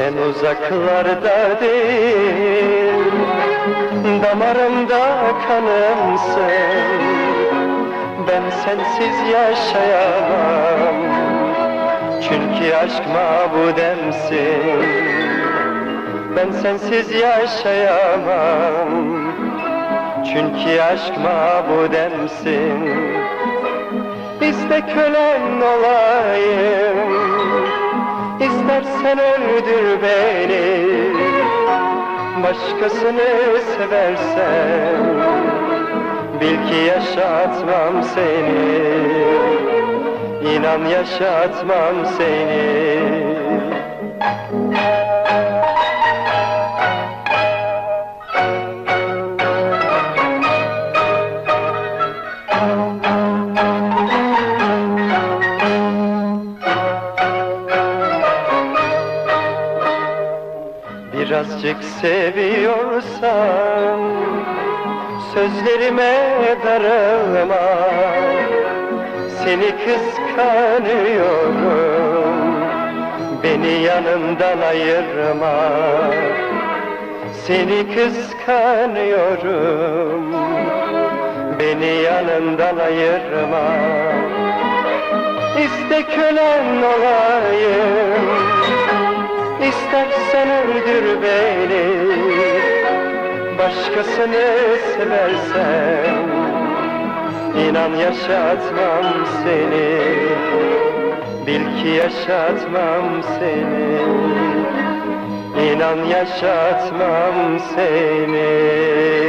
Uzaklarda değil Damarımda kanımsın Ben sensiz yaşayamam Çünkü aşk mabudemsin. Ben sensiz yaşayamam Çünkü aşk mabudemsin. İste kölen olayım İstersen öldür beni. Başkasını seversen Bil ki yaşatmam seni. İnan yaşatmam seni Birazcık seviyorsan Sözlerime darılma. Seni kıskanıyorum Beni yanımdan ayırma. Seni kıskanıyorum Beni yanımdan ayırma. İste kölen olayım İstersen öldür beni? Başkasını seversen İnan yaşatmam seni. Bil ki yaşatmam seni. İnan yaşatmam seni